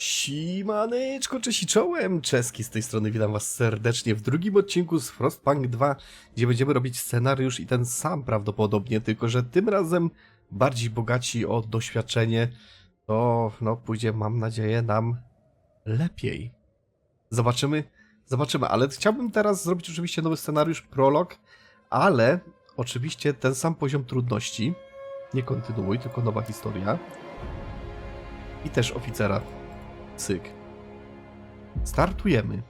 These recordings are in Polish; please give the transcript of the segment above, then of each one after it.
Simaneczko, cześć czołem! Czeski z tej strony, witam was serdecznie w drugim odcinku z Frostpunk 2, gdzie będziemy robić scenariusz i ten sam prawdopodobnie, tylko że tym razem bardziej bogaci o doświadczenie, to no pójdzie, mam nadzieję, nam lepiej. Zobaczymy, zobaczymy, ale chciałbym teraz zrobić oczywiście nowy scenariusz, prolog, ale oczywiście ten sam poziom trudności, nie kontynuuj, tylko nowa historia i też oficera Cyk. Startujemy.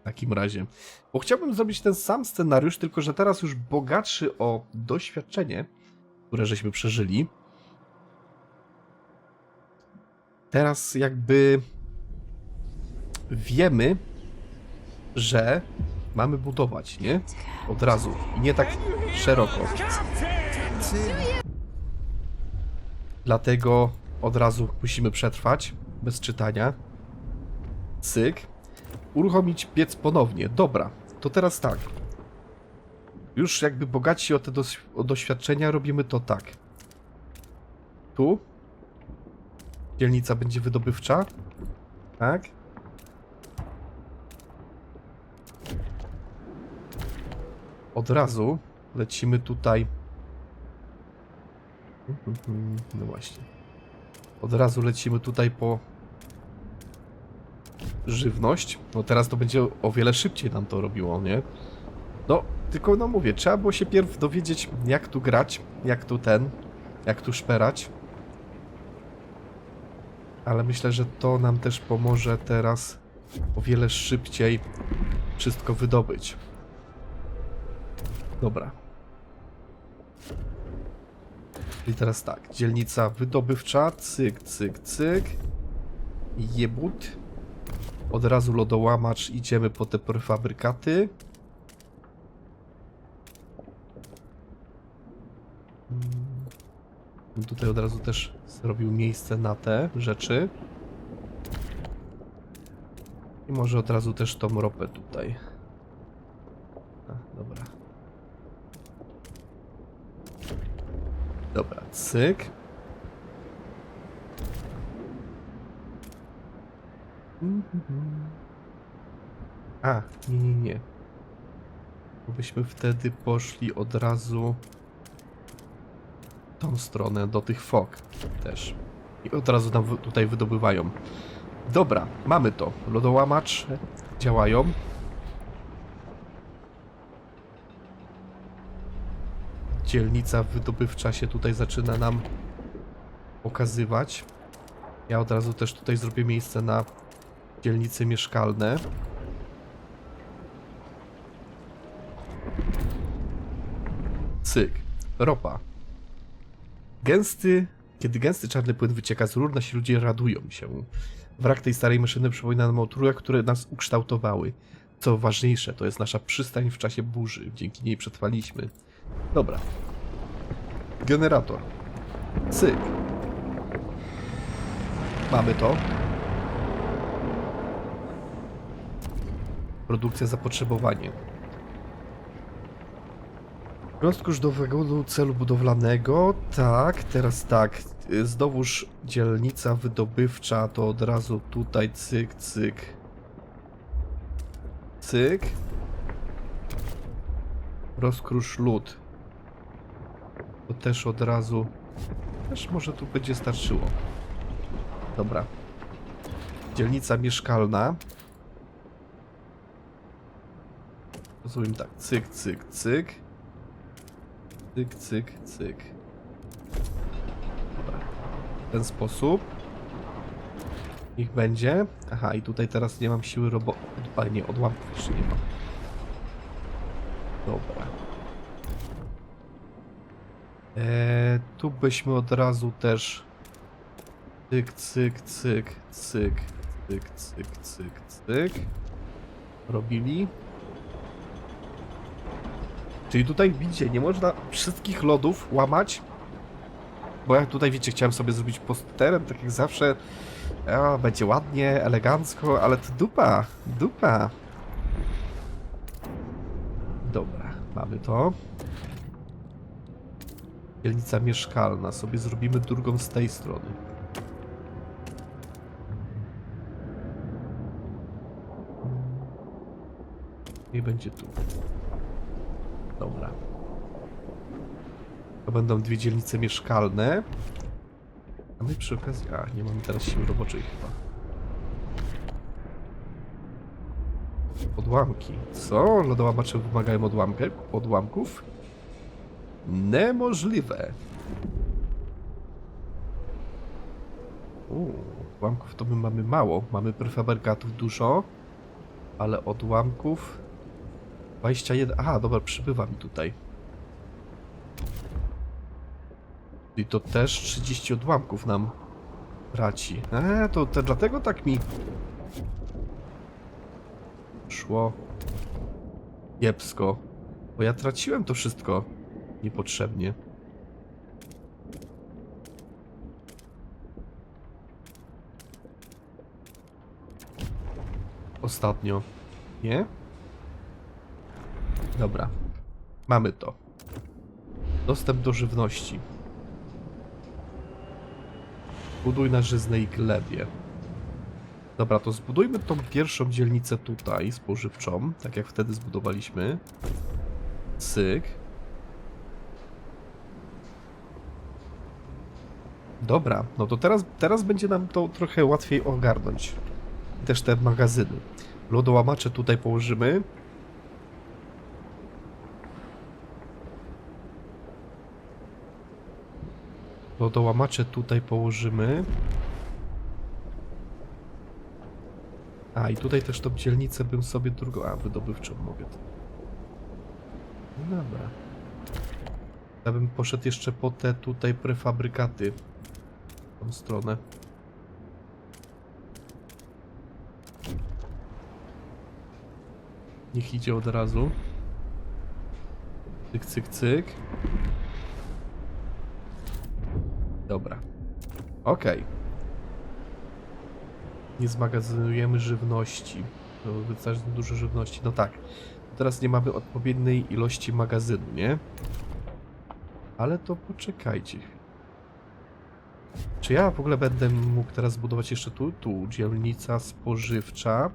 W takim razie. Bo chciałbym zrobić ten sam scenariusz, tylko że teraz już bogatszy o doświadczenie, które żeśmy przeżyli. Teraz jakby wiemy, że mamy budować, nie? Od razu. I nie tak szeroko. Dlatego od razu musimy przetrwać, bez czytania. Cyk. Uruchomić piec ponownie. Dobra, to teraz tak. Już jakby bogaci o te o doświadczenia robimy to tak. Tu. Dzielnica będzie wydobywcza. Tak. Od razu lecimy tutaj. No właśnie. Od razu lecimy tutaj po żywność. No teraz to będzie o wiele szybciej nam to robiło, nie? No, tylko no mówię, trzeba było się pierw dowiedzieć, jak tu grać, jak tu ten, jak tu szperać. Ale myślę, że to nam też pomoże teraz o wiele szybciej wszystko wydobyć. Dobra. I teraz tak, dzielnica wydobywcza, cyk, cyk, cyk. Jebut. Od razu lodołamacz, idziemy po te prefabrykaty. Mm. Tutaj od razu też zrobił miejsce na te rzeczy. I może od razu też tą ropę tutaj. A, dobra. Dobra, cyk. A, nie, nie, nie. Byśmy wtedy poszli od razu tą stronę, do tych fok też. I od razu nam tutaj wydobywają. Dobra, mamy to. Lodołamacz działają. dzielnica wydobywcza się tutaj zaczyna nam pokazywać. Ja od razu też tutaj zrobię miejsce na dzielnice mieszkalne. Cyk. Ropa. Gęsty, kiedy gęsty czarny płyn wycieka z rur, nasi ludzie radują się. Wrak tej starej maszyny przypomina nam o trudach, które nas ukształtowały. Co ważniejsze, to jest nasza przystań w czasie burzy. Dzięki niej przetrwaliśmy. Dobra. Generator. Cyk. Mamy to. Produkcja zapotrzebowanie. Rozkósz do wagonu celu budowlanego. Tak, teraz tak. Znowuż dzielnica wydobywcza, to od razu tutaj cyk, cyk. Cyk. Rozkrusz lód. To też od razu. Też może tu będzie starczyło. Dobra. Dzielnica mieszkalna. Rozumiem tak. Cyk, cyk, cyk. Cyk, cyk, cyk. Dobra. W ten sposób. Niech będzie. Aha, i tutaj teraz nie mam siły robo... A nie, odłamków jeszcze nie mam. Dobra. Eee, tu byśmy od razu też cyk, cyk, cyk, cyk, cyk, cyk, cyk, cyk robili. Czyli tutaj widzicie, nie można wszystkich lodów łamać, bo jak tutaj, wiecie, chciałem sobie zrobić posterem, tak jak zawsze, a, będzie ładnie, elegancko, ale to dupa, dupa. Dobra, mamy to. Dzielnica mieszkalna, sobie zrobimy drugą z tej strony. I będzie tu. Dobra. To będą dwie dzielnice mieszkalne. A my przy okazji... A, nie mamy teraz siły roboczej chyba. Odłamki. Co? Lodołamacze wymagają odłamkę, odłamków? Niemożliwe. Uuu, odłamków to my mamy mało. Mamy prefabrykatów dużo, ale odłamków 21. Aha, dobra, przybywa mi tutaj. I to też 30 odłamków nam traci. Eee, to, to dlatego tak mi szło kiepsko. Bo ja traciłem to wszystko niepotrzebnie. Ostatnio. Nie? Dobra. Mamy to. Dostęp do żywności. Buduj na żyznej glebie. Dobra, to zbudujmy tą pierwszą dzielnicę tutaj, spożywczą, tak jak wtedy zbudowaliśmy. Cyk. Dobra, no to teraz, teraz będzie nam to trochę łatwiej ogarnąć. Też te magazyny. Lodołamacze tutaj położymy. Lodołamacze tutaj położymy. A, i tutaj też tą dzielnicę bym sobie drugą... A, wydobywczą mogę. No dobra. Ja bym poszedł jeszcze po te tutaj prefabrykaty. Tą stronę. Niech idzie od razu. Cyk, cyk, cyk. Dobra. Okej. Nie zmagazynujemy żywności. Wystarczy dużo żywności. No tak. Teraz nie mamy odpowiedniej ilości magazynu, nie? Ale to poczekajcie. Czy ja w ogóle będę mógł teraz zbudować jeszcze tu? Tu, dzielnica spożywcza.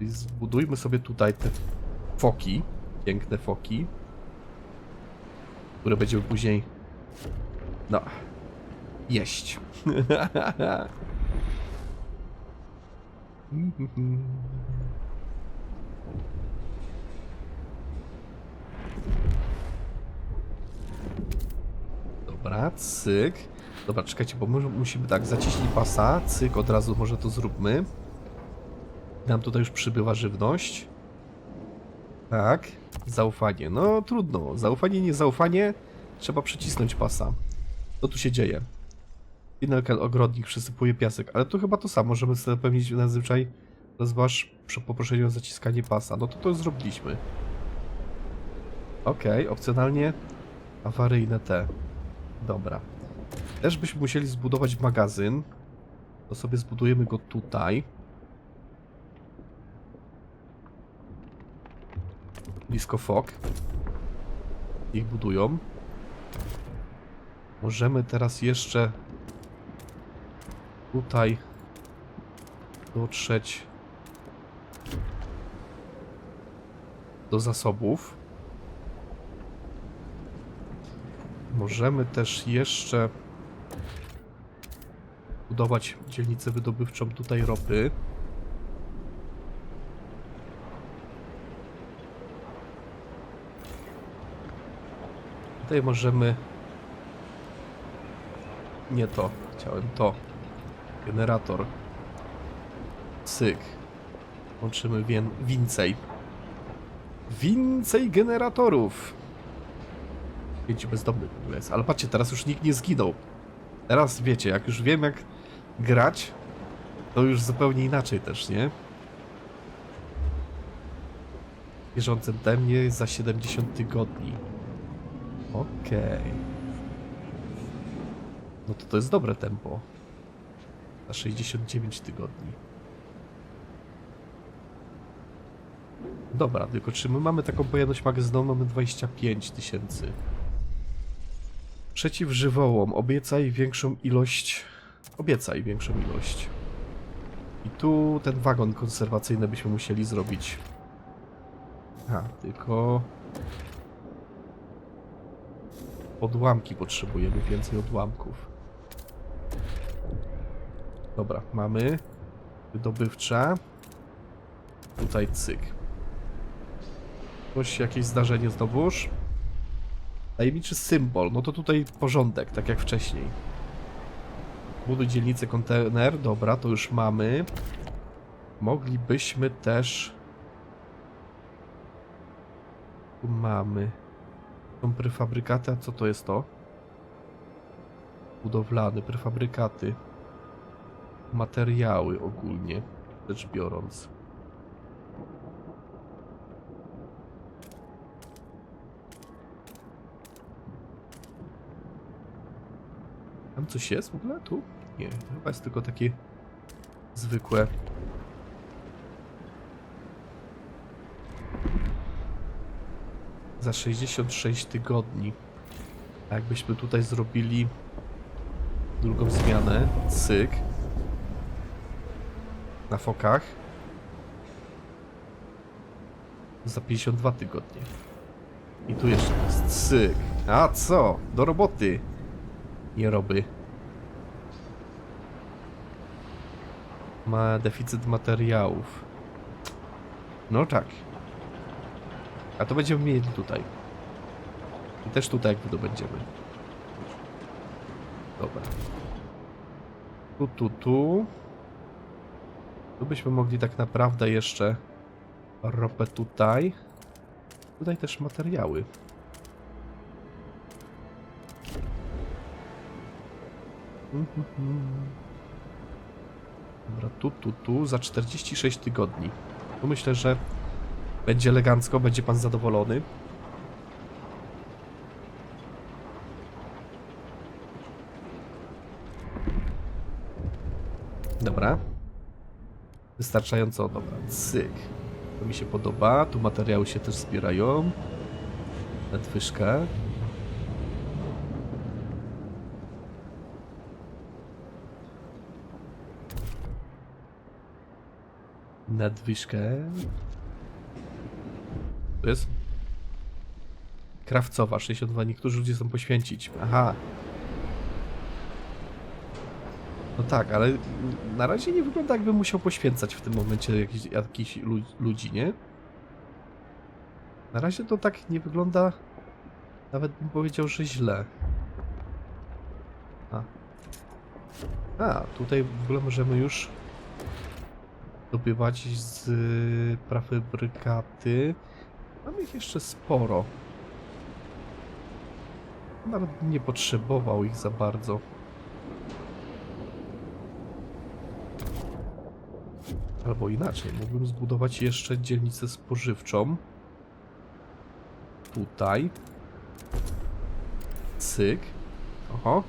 I zbudujmy sobie tutaj te foki. Piękne foki. Które będziemy później... No. Jeść. Dobra, cyk. Dobra, czekajcie, bo my musimy tak, zaciśnij pasa, cyk, od razu może to zróbmy. Nam tutaj już przybywa żywność. Tak, zaufanie. No trudno, zaufanie, nie zaufanie, trzeba przycisnąć pasa. Co tu się dzieje? Inelken ogrodnik przysypuje piasek, ale to chyba to samo, sobie zapewnić nadzwyczaj rozważ przy poproszeniu o zaciskanie pasa. No to to zrobiliśmy. Okej, opcjonalnie awaryjne te. Dobra. Też byśmy musieli zbudować magazyn. To sobie zbudujemy go tutaj. Blisko fok. Ich budują. Możemy teraz jeszcze tutaj dotrzeć do zasobów. Możemy też jeszcze budować dzielnicę wydobywczą tutaj ropy. Tutaj możemy... Nie to, chciałem to. Generator. Cyk. Łączymy wię- więcej. Więcej generatorów. Pięciu bezdomnych jest. Ale patrzcie, teraz już nikt nie zginął. Teraz wiecie, jak już wiem jak grać, to już zupełnie inaczej też, nie? Bieżącym temnie za 70 tygodni. Okej. No to to jest dobre tempo. Za 69 tygodni. Dobra, tylko czy my mamy taką pojemność magazynową? Mamy 25 tysięcy. Przeciw żywołom. Obiecaj większą ilość... Obiecaj większą ilość. I tu ten wagon konserwacyjny byśmy musieli zrobić. A, tylko... Odłamki potrzebujemy, więcej odłamków. Dobra, mamy. Wydobywcza. Tutaj cyk. Coś, jakieś zdarzenie znowuż. Tajemniczy symbol, no to tutaj porządek, tak jak wcześniej. Buduj dzielnicę kontener, dobra, to już mamy. Moglibyśmy też... Tu mamy. Są prefabrykaty, a co to jest to? Budowlane, prefabrykaty. Materiały ogólnie, rzecz biorąc. Tam coś jest w ogóle? Tu? Nie, chyba jest tylko takie zwykłe. Za 66 tygodni. A jakbyśmy tutaj zrobili drugą zmianę, cyk, na fokach, za 52 tygodnie. I tu jeszcze jest cyk. A co? Do roboty. Nie roby. Ma deficyt materiałów. No tak. A to będziemy mieli tutaj. I też tutaj jak wydobędziemy. Dobra. Tu, tu, tu. Tu byśmy mogli tak naprawdę jeszcze ropę tutaj. Tutaj też materiały. Dobra, tu, tu, tu, za 46 tygodni. Tu myślę, że będzie elegancko, będzie pan zadowolony. Dobra. Wystarczająco, dobra, cyk. To mi się podoba, tu materiały się też zbierają. Nadwyżka. Nadwyżkę. To jest? Krawcowa, 62. Niektórzy ludzie chcą poświęcić. Aha. No tak, ale na razie nie wygląda jakby musiał poświęcać w tym momencie jakiś lu ludzi, nie? Na razie to tak nie wygląda. Nawet bym powiedział, że źle. A. A, tutaj w ogóle możemy już zdobywać z y, prefabrykaty. Mamy ich jeszcze sporo. Nawet nie potrzebował ich za bardzo. Albo inaczej, mógłbym zbudować jeszcze dzielnicę spożywczą. Tutaj. Cyk. Oho.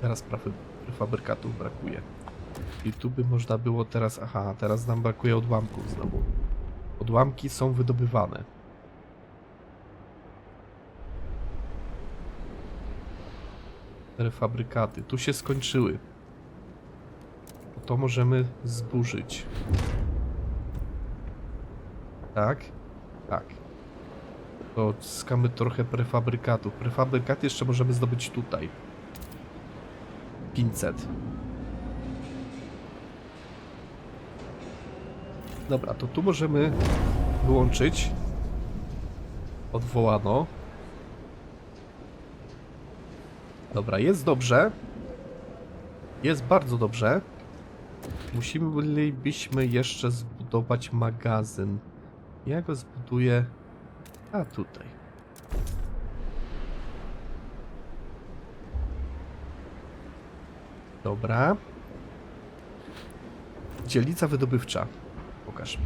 Teraz prefabrykatów brakuje. I tu by można było teraz... Aha, teraz nam brakuje odłamków znowu. Odłamki są wydobywane. Prefabrykaty. Tu się skończyły. To możemy zburzyć. Tak? Tak. To odzyskamy trochę prefabrykatów. Prefabrykat jeszcze możemy zdobyć tutaj. 500. Dobra, to tu możemy wyłączyć. Odwołano. Dobra, jest dobrze. Jest bardzo dobrze. Musimy byśmy jeszcze zbudować magazyn. Ja go zbuduję... A, tutaj. Dobra. Dzielnica wydobywcza. Pokaż mi.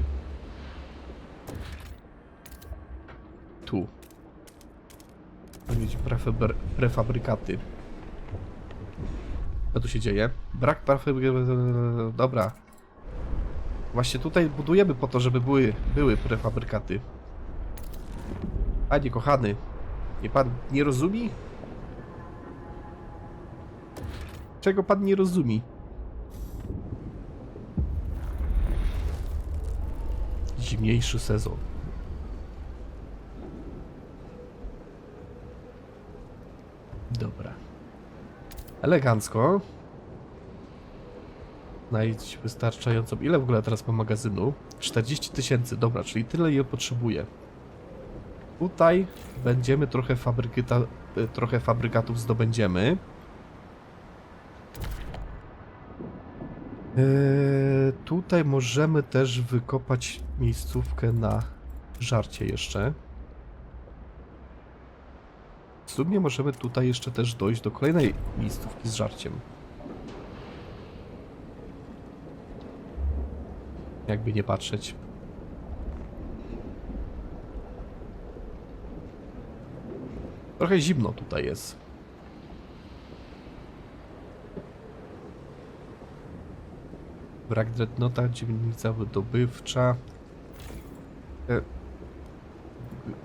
Tu. Mieć prefabry prefabrykaty. Co tu się dzieje? Brak parfum... Dobra. Właśnie tutaj budujemy po to, żeby były, były prefabrykaty. Panie kochany, nie pan nie rozumie? Czego pan nie rozumie? Zimniejszy sezon. Dobra. Elegancko. Znajdź wystarczającą. Ile w ogóle teraz mam magazynu? 40 tysięcy, dobra, czyli tyle je potrzebuję. Tutaj będziemy trochę fabrykyta, y, trochę fabrykatów zdobędziemy. Eee, tutaj możemy też wykopać miejscówkę na żarcie jeszcze. W sumie możemy tutaj jeszcze też dojść do kolejnej miejscówki z żarciem. Jakby nie patrzeć. Trochę zimno tutaj jest. Brak dreadnota, dzielnica wydobywcza. E,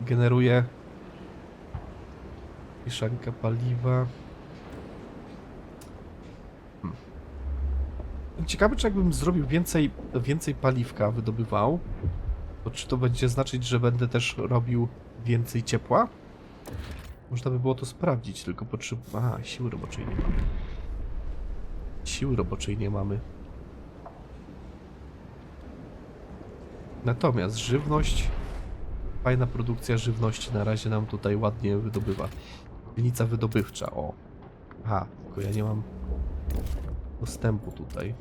generuje mieszanka paliwa. Ciekawe, czy jakbym zrobił więcej, więcej paliwka wydobywał, to czy to będzie znaczyć, że będę też robił więcej ciepła? Można by było to sprawdzić, tylko potrzebuję... Aha, siły roboczej nie mamy. Siły roboczej nie mamy. Natomiast żywność... Fajna produkcja żywności na razie nam tutaj ładnie wydobywa. Dzielnica wydobywcza, o. Aha, tylko ja nie mam dostępu tutaj.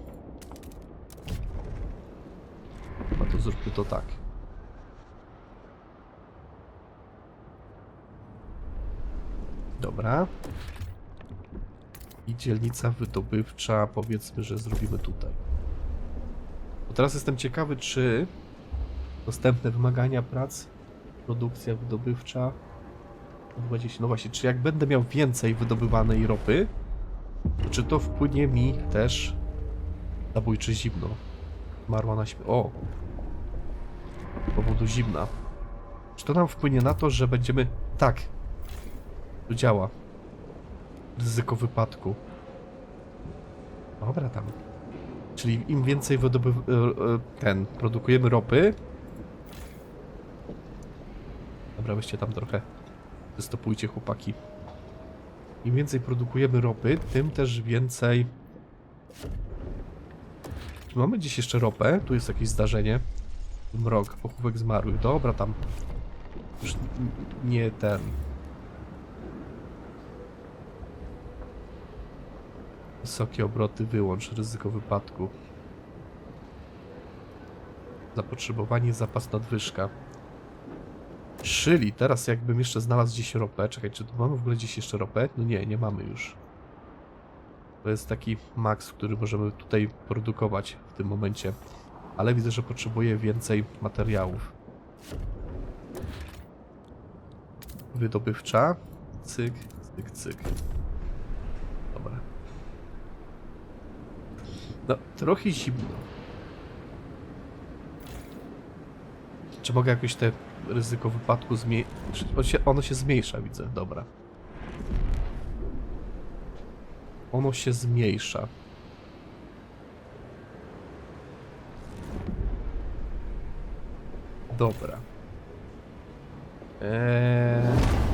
Chyba to zróbmy to tak. Dobra. I dzielnica wydobywcza, powiedzmy, że zrobimy tutaj. Bo teraz jestem ciekawy, czy dostępne wymagania prac, produkcja wydobywcza, no właśnie, czy jak będę miał więcej wydobywanej ropy, to czy to wpłynie mi też zabójcze zimno? Marła na śmierć. O! Z powodu zimna. Czy to nam wpłynie na to, że będziemy... Tak. To działa. Ryzyko wypadku. Dobra tam. Czyli im więcej wydoby... e, e, ten... produkujemy ropy... Dobra, tam trochę. Wystopujcie chłopaki. Im więcej produkujemy ropy, tym też więcej... Czy mamy gdzieś jeszcze ropę? Tu jest jakieś zdarzenie. Mrok, pochówek zmarłych. Dobra, tam... Już nie ten... Wysokie obroty wyłącz, ryzyko wypadku. Zapotrzebowanie, zapas nadwyżka. Czyli teraz jakbym jeszcze znalazł gdzieś ropę. Czekaj, czy tu mamy w ogóle gdzieś jeszcze ropę? No nie, nie mamy już. To jest taki maks, który możemy tutaj produkować w tym momencie. Ale widzę, że potrzebuję więcej materiałów. Wydobywcza. Cyk, cyk, cyk. Dobra. No, trochę zimno. Czy mogę jakoś te ryzyko wypadku zmniejszyć? On ono się zmniejsza, widzę. Dobra. Ono się zmniejsza. Dobra. Eee...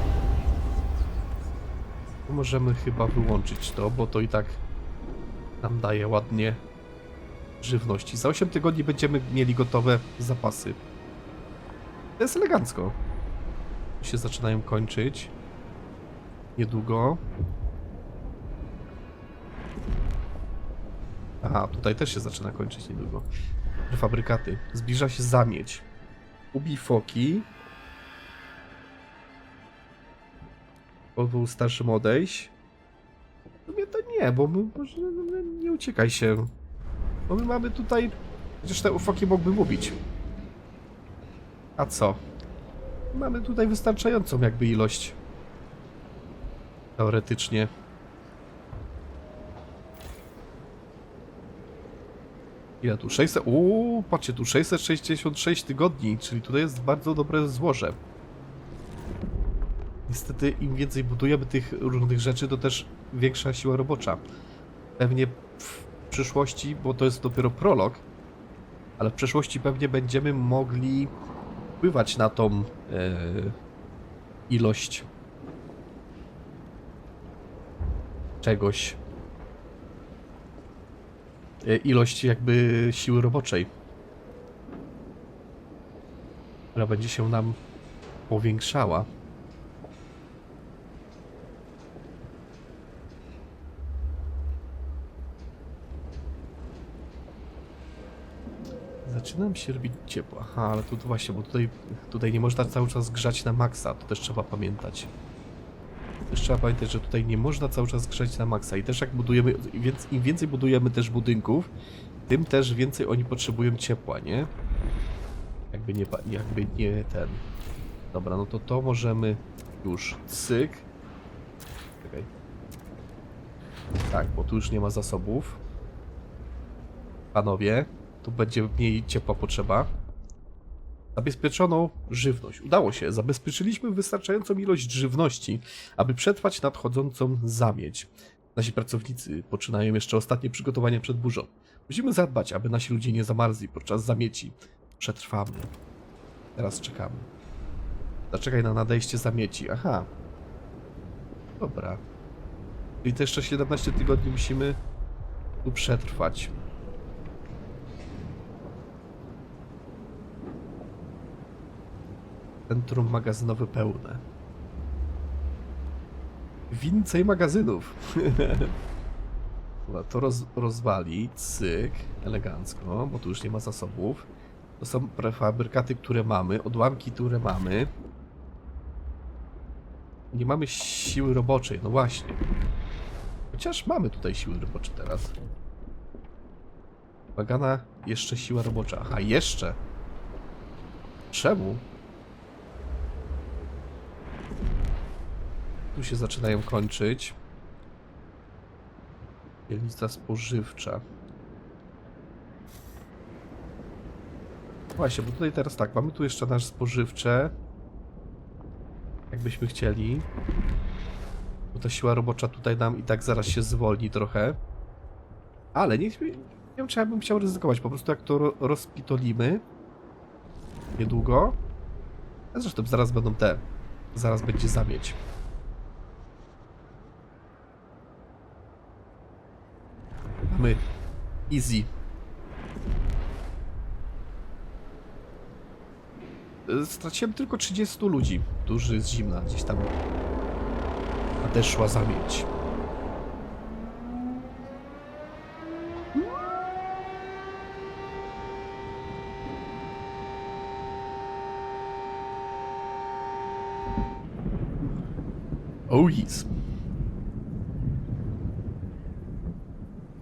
Możemy chyba wyłączyć to, bo to i tak nam daje ładnie żywności. Za 8 tygodni będziemy mieli gotowe zapasy. To jest elegancko. Się zaczynają kończyć. Niedługo. Aha, tutaj też się zaczyna kończyć niedługo. Fabrykaty. Zbliża się zamieć. Ubij foki. Pozwól starszym odejść. W sumie to nie, bo my może no, nie uciekaj się. Bo my mamy tutaj... Chociaż te foki mógłby mówić. A co? Mamy tutaj wystarczającą jakby ilość. Teoretycznie. Ile tu? 600? Uuu, patrzcie, tu 666 tygodni, czyli tutaj jest bardzo dobre złoże. Niestety im więcej budujemy tych różnych rzeczy, to też większa siła robocza. Pewnie w przyszłości, bo to jest dopiero prolog, ale w przyszłości pewnie będziemy mogli wpływać na tą e, ilość czegoś. E, ilość jakby siły roboczej. Która będzie się nam powiększała. Zaczynam się robić ciepło. Aha, ale tu, właśnie, bo tutaj, tutaj nie można cały czas grzać na maksa, to też trzeba pamiętać. Trzeba pamiętać, że tutaj nie można cały czas grzać na maksa i też jak budujemy, więc im więcej budujemy też budynków, tym też więcej oni potrzebują ciepła, nie? Jakby nie, jakby nie ten. Dobra, no to to możemy już cyk. Czekaj. Tak, bo tu już nie ma zasobów. Panowie, tu będzie mniej ciepła potrzeba. Zabezpieczono żywność. Udało się. Zabezpieczyliśmy wystarczającą ilość żywności, aby przetrwać nadchodzącą zamieć. Nasi pracownicy poczynają jeszcze ostatnie przygotowania przed burzą. Musimy zadbać, aby nasi ludzie nie zamarzli podczas zamieci. Przetrwamy. Teraz czekamy. Zaczekaj na nadejście zamieci. Aha. Dobra. Czyli to jeszcze 17 tygodni musimy tu przetrwać. Centrum magazynowe pełne. Więcej magazynów. Dobra, to roz, rozwali, cyk, elegancko, bo tu już nie ma zasobów. To są prefabrykaty, które mamy, odłamki, które mamy. Nie mamy siły roboczej, no właśnie. Chociaż mamy tutaj siły robocze teraz. Wagana, jeszcze siła robocza. Aha, jeszcze. Czemu? Tu się zaczynają kończyć. Dzielnica spożywcza. Właśnie, bo tutaj teraz tak, mamy tu jeszcze nasz spożywcze. Jakbyśmy chcieli. Bo ta siła robocza tutaj nam i tak zaraz się zwolni trochę. Ale nie, nie wiem, czy ja bym chciał ryzykować. Po prostu jak to ro rozpitolimy niedługo. Zresztą zaraz będą te. Zaraz będzie zamieć. Mamy easy. Y, Straciłem tylko 30 ludzi, którzy z zimna gdzieś tam nadeszła zamieć. Oh yes.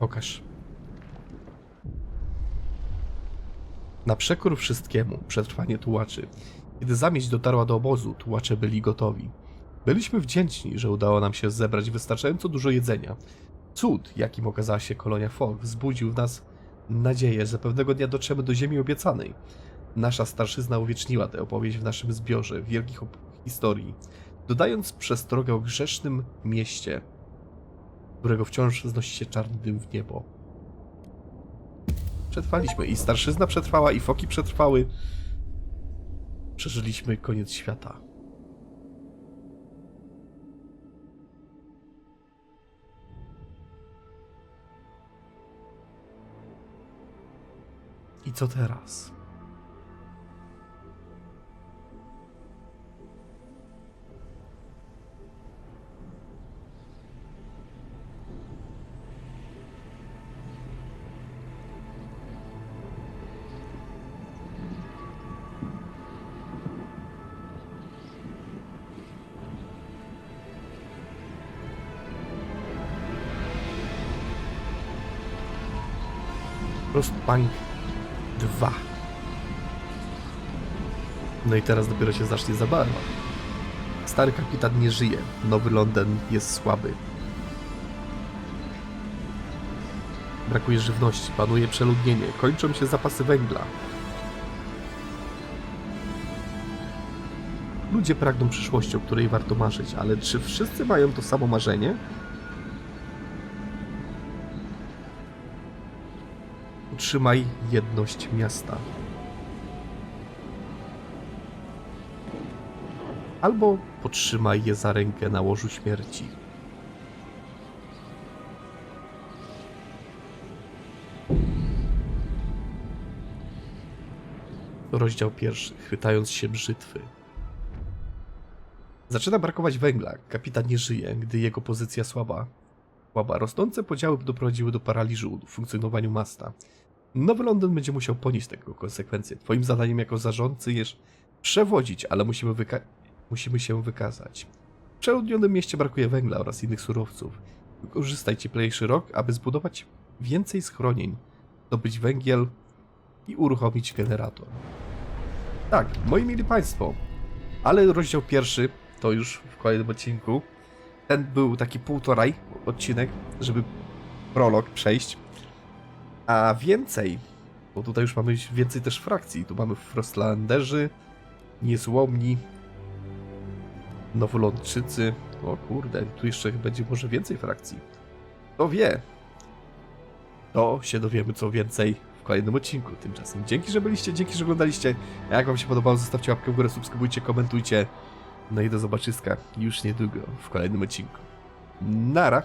Pokaż. Na przekór wszystkiemu, przetrwanie tułaczy. Kiedy zamieć dotarła do obozu, tułacze byli gotowi. Byliśmy wdzięczni, że udało nam się zebrać wystarczająco dużo jedzenia. Cud, jakim okazała się kolonia Folk, wzbudził w nas nadzieję, że pewnego dnia dotrzemy do ziemi obiecanej. Nasza starszyzna uwieczniła tę opowieść w naszym zbiorze wielkich historii, dodając przestrogę o grzesznym mieście, którego wciąż znosi się czarny dym w niebo. Przetrwaliśmy i starszyzna przetrwała, i foki przetrwały. Przeżyliśmy koniec świata. I co teraz? Frostpunk 2. No i teraz dopiero się zacznie zabawa. Stary kapitan nie żyje, nowy Londyn jest słaby. Brakuje żywności, panuje przeludnienie, kończą się zapasy węgla. Ludzie pragną przyszłości, o której warto marzyć, ale czy wszyscy mają to samo marzenie? utrzymaj jedność miasta. Albo potrzymaj je za rękę na łożu śmierci. Rozdział pierwszy. Chwytając się brzytwy. Zaczyna brakować węgla. Kapitan nie żyje, gdy jego pozycja słaba. Słaba. Rosnące podziały doprowadziły do paraliżu w funkcjonowaniu masta. Nowy Londyn będzie musiał ponieść tego konsekwencje. Twoim zadaniem jako zarządcy jest przewodzić, ale musimy, wyka- musimy się wykazać. W przeludnionym mieście brakuje węgla oraz innych surowców. Wykorzystaj cieplejszy rok, aby zbudować więcej schronień, zdobyć węgiel i uruchomić generator. Tak, moi mili Państwo, ale rozdział pierwszy to już w kolejnym odcinku. Ten był taki półtoraj odcinek, żeby prolog przejść. A więcej, bo tutaj już mamy więcej też frakcji. Tu mamy Frostlanderzy, Niezłomni, Nowolądczycy. O kurde, tu jeszcze będzie może więcej frakcji. Kto wie? To się dowiemy co więcej w kolejnym odcinku. Tymczasem dzięki, że byliście, dzięki, że oglądaliście. A jak wam się podobało, zostawcie łapkę w górę, subskrybujcie, komentujcie. No i do zobaczyska już niedługo w kolejnym odcinku. Nara!